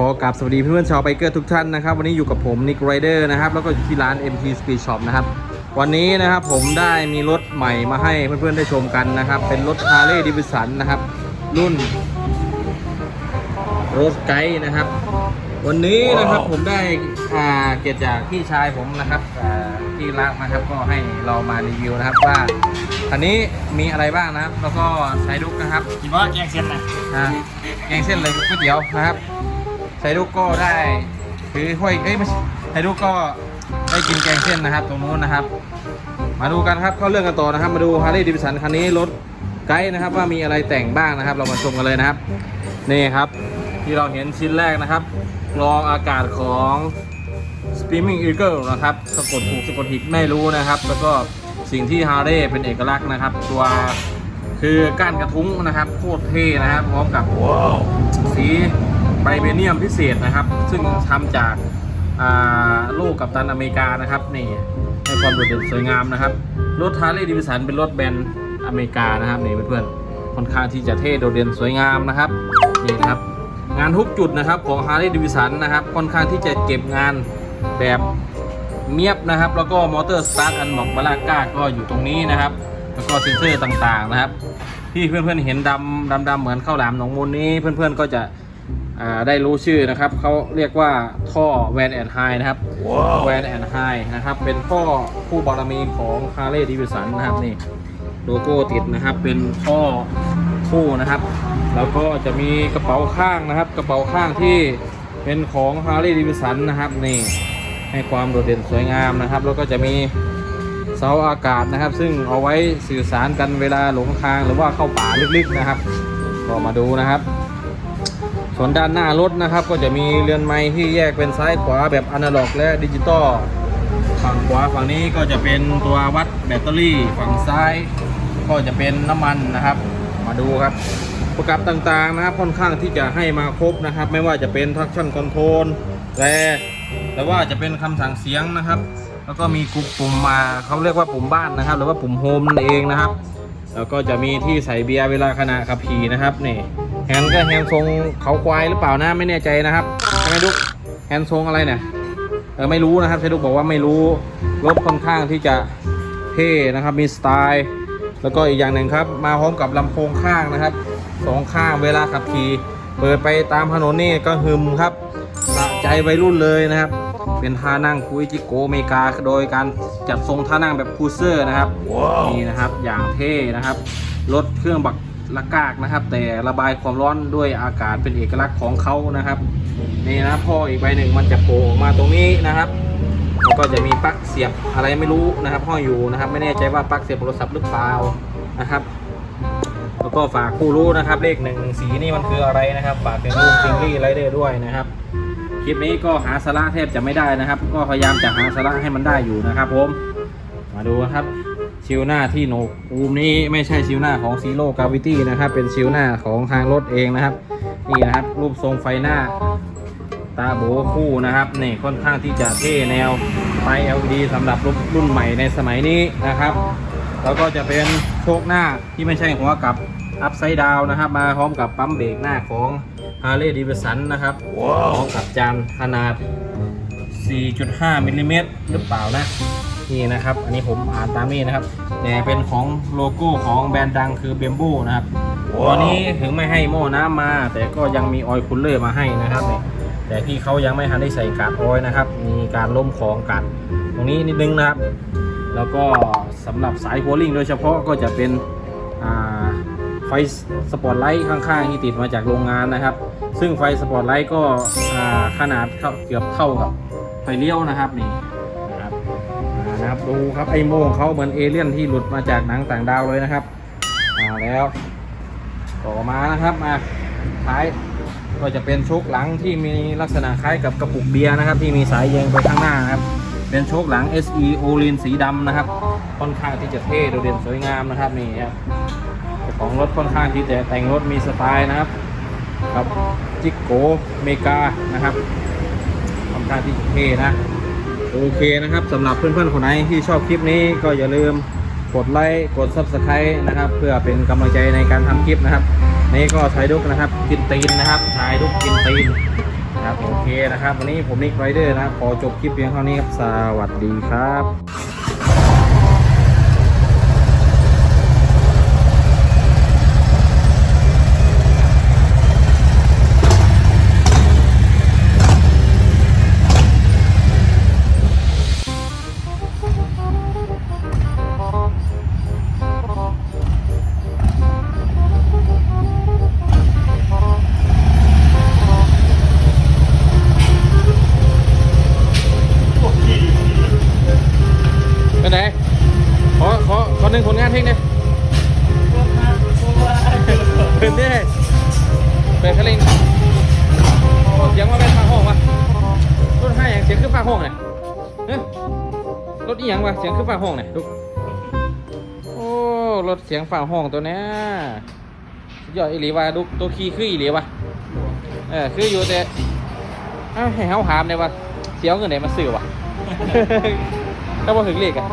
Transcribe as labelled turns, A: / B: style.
A: องขอกราบสวัสดีเพื่อนๆชาวไบเกอร์ทุกท่านนะครับ วันนี้อยู่กับผมนิกไรเดอร์นะครับ แล้วก็อยู่ที่ร้าน MT Speed Shop นะครับ วันนี้นะครับผมได้มีรถใหม่มาให้เพื่อนๆได้ชมกันนะครับ เป็นรถ Harley Davidson นะครับ รุ่นโรสไกด์นะครับ วันนี้นะครับผมได้อ่าเกียรติจากพี่ชายผมนะครับอ่าที่รักนะครับก็ให้เรามารีวิวนะครับว่าคันนี้มีอะไรบ้างนะครับ แล้วก็ใช้ดุกนะครับ
B: กินว่าแกงเส้นนะ
A: อ่าแกงเส้นเลยก๋วยเตี๋ยวนะครับ ไชดุกก็ได้คือห้วยเอ้ยไม่ใช่ไชดุกก็ได้กินแกงเส้นนะครับ ตรงนู้นนะครับ มาดูกันครับเข้าเรื่องกันต่อนะครับ มาดูฮาร์ l ี y ดิวสันคันนี้รถไกด์นะครับว่ามีอะไรแต่งบ้างนะครับ เรามาชมกันเลยนะครับ นี่ครับที่เราเห็นชิ้นแรกนะครับกรองอากาศของ Streaming Eagle นะครับสะกดถูกสะกดผิดไม่รู้นะครับ แล้วก็สิ่งที่ฮาร์ l ี y เป็นเอกลักษณ์นะครับ ตัวคือก้านกระทุ้งนะครับ โคตรเท่นะครับ พร้อมกับสี ไบเบเนียมพิเศษนะครับ ซึ่งทำจากอ่าโลกกับตันอเมริกานะครับนี่ให้ความโดดเด่นสวยงามนะครับ รถฮาร์เลดิวิสันเป็นรถแบรนด์อเมริกานะครับนี่เพื่อนๆค่อนข้างที่จะเท่โดดเด่นสวยงามนะครับนี่นะครับ งานทุกจุดนะครับของฮาร์เลดิวิสันนะครับค่อนข้างที่จะเก็บงานแบบเมียบนะครับ แล้วก็มอเตอร์สตาร์ทอันหมอกบาลาก้าก็อยู่ตรงนี้นะครับ แล้วก็เซ็นเซอร์ต่างๆนะครับที่เพื่อนๆเห็นดำดำดำเหมือนข้าวหลามหนองมูลนี้เพื่อนๆก็จะ ได้รู้ชื่อนะครับเขาเรียกว่าท่อแวนแอนไฮนะครับแวนแอนไฮนะครับ เป็นท่อคู่บารมีของคาร์เลย์ดิวิสันนะครับนี่โลโก้ติดนะครับ เป็นท่อคู่นะครับ แล้วก็จะมีกระเป๋าข้างนะครับ กระเป๋าข้างที่เป็นของฮาร์เลย์ดิวิสันนะครับนี่ให้ความโดดเด่นสวยงามนะครับ แล้วก็จะมีเสาอากาศนะครับ ซึ่งเอาไว้สื่อสารกันเวลาหลงทางหรือว่าเข้าป่าลึกๆนะครับ ก็มาดูนะครับ ส่วนด้านหน้ารถนะครับ ก็จะมีเรือนไม้ที่แยกเป็นซ้ายขวาแบบอนาล็อก และดิจิตอลฝั่งขวาฝั่งนี้ก็จะเป็นตัววัดแบตเตอรี่ ฝั่งซ้ายก็จะเป็นน้ำมันนะครับ มาดูครับปรแกรมต่างๆนะครับค่อนข้างที่จะให้มาครบนะครับ ไม่ว่าจะเป็น traction control แรแต่ว่าจะเป็นคำสั่งเสียงนะครับ แล้วก็มีปุ่มปุ่มมาเขาเรียกว่าปุ่มบ้านนะครับ หรือว่าปุ่มโฮมนั่นเองนะครับ แล้วก็จะมีที่ใส่เบียร์เวลาขณะขับขี่นะครับนี่ ฮนด์ก็แฮนด์ทรงเขาควายหรือเปล่านะไม่แน่ใจนะครับใช่ไหมดุกแฮนด์ทรงอะไรเนี่ยเออไม่รู้นะครับใช่ดุกบอกว่าไม่รู้รถค่อนข้างที่จะเท่นะครับมีสไตล์แล้วก็อีกอย่างหนึ่งครับ มาพร้อมกับลำโพงข้างนะครับสองข้างเวลาขับขี่เปิดไปตามถนนนี่ก็หึมครับสะใจวัยรุ่นเลยนะครับ เป็นท่านั่งคุยจิโกอเมริกา โดยการจัดทรงท่านั่งแบบคูเซอร์นะครับนี่นะครับอย่างเท่นะครับรถเครื่องบัก ละกากนะครับ แต่ระบายความร้อนด้วยอากาศเป็นเอกลักษณ์ของเขานะครับนี่นะพ่ออีกใบหนึ่งมันจะโผล่ออกมาตรงนี้นะครับแล้วก็จะมีปลั๊กเสียบอะไรไม่รู้นะครับห้อยอยู่นะครับ ไม่แน่ใจว่าปลั๊กเสียบโทรศัพท์หรือเปล่านะครับแล้วก็ฝากผู้รู้นะครับ เลขหนึ่งสีนี่มันคืออะไรนะครับ ฝากเป็นรูปซิงลี่ไรเดอร์ด้วยนะครับคลิปนี้ก็หาสาระแทบจะไม่ได้นะครับ ก็พยายามจะหาสาระให้มันได้อยู่นะครับ ผม มาดูครับ ชิวหน้าที่โนกอูมนี้ไม่ใช่ชิวหน้าของซีโร่กาวิตี้นะครับ เป็นชิวหน้าของทางรถเองนะครับ นี่นะครับ รูปทรงไฟหน้า ตาโบคู่นะครับนี่ค่อนข้างที่จะเท่แนวไฟ LED สำหรับรถรุ่นใหม่ในสมัยนี้นะครับแล้วก็จะเป็นโชคหน้าที่ไม่ใช่หัวกับอัพไซด์ดาวนะครับ มาพร้อมกับปั๊มเบรกหน้าของ Harley Davidson นะครับพร้อมกับจานขนาด 4.5มิลลิเมตรหรือเปล่านะ นี่นะครับ อันนี้ผมอ่านตามนี้นะครับ แต่เป็นของโลโก้ของแบรนด์ดังคือเบมบูนะครับตัวนี้ถึงไม่ให้โม่น้ำมา แต่ก็ยังมีออยล์คูลเลอร์มาให้นะครับเนี่ยแต่ที่เขายังไม่ทันได้ใส่การ์ดออยล์นะครับ มีการล้มของกันตรงนี้นิดนึงนะครับ แล้วก็สำหรับสายหัวลิงโดยเฉพาะก็จะเป็นอ่าไฟสปอตไลท์ข้างๆที่ติดมาจากโรงงานนะครับ ซึ่งไฟสปอตไลท์ก็อ่าขนาดเท่าเกือบเท่ากับไฟเลี้ยวนะครับนี่นะครับอ่า นะครับ ดูครับไอโม่งเขาเหมือนเอเลี่ยนที่หลุดมาจากหนังต่างดาวเลยนะครับมาแล้วต่อมานะครับมาท้ายก็จะเป็นโชคหลังที่มีลักษณะคล้ายกับกระปุกเบียร์นะครับ ที่มีสายแยงไปข้างหน้านะครับ เป็นโชคหลัง SE o l i n สีดำนะครับ ค่อนข้างที่จะเท่โดดเด่นสวยงามนะครับนี่ครับของรถค่อนข้างที่จะแต่งรถมีสไตล์นะครับครับจิกโกเมกานะครับค่อนข้างที่จะเท่นะ โอเคนะครับสำหรับเพื่อนๆคนไหนที่ชอบคลิปนี้ก็อย่าลืมกดไลค์กดซับสไคร b e นะครับ เพื่อเป็นกำลังใจในการทำคลิปนะครับ นี่ก็ชายดุกนะครับกินตีนนะครับชายดุกกินตีนครับโอเคนะครับ วันนี้ผมนิกไรเดอร์นะครับขอจบคลิปเพียงเท่านี้ครับสวัสดีครับ เป็นดิเป็นคลิงโอ้เสียงว่าเป็นฟ้าห้องวะรถห้าอย่างเสียงขึ้นฟ้าห้องเนี่ยเฮ้ยรถอีหยังวะเสียงขึ้นฟ้าห้องเนี่ยดูโอ้รถเสียงฟ้าห้องตัวเนี้ยยอดอีหลีวะดูตัวขี่คืออีหลีวะเออคืออยู่แต่ให้เขาหามเลยวะเสียเงินไหนมาซื้อวะถ้าบ่ถึงเลขอะ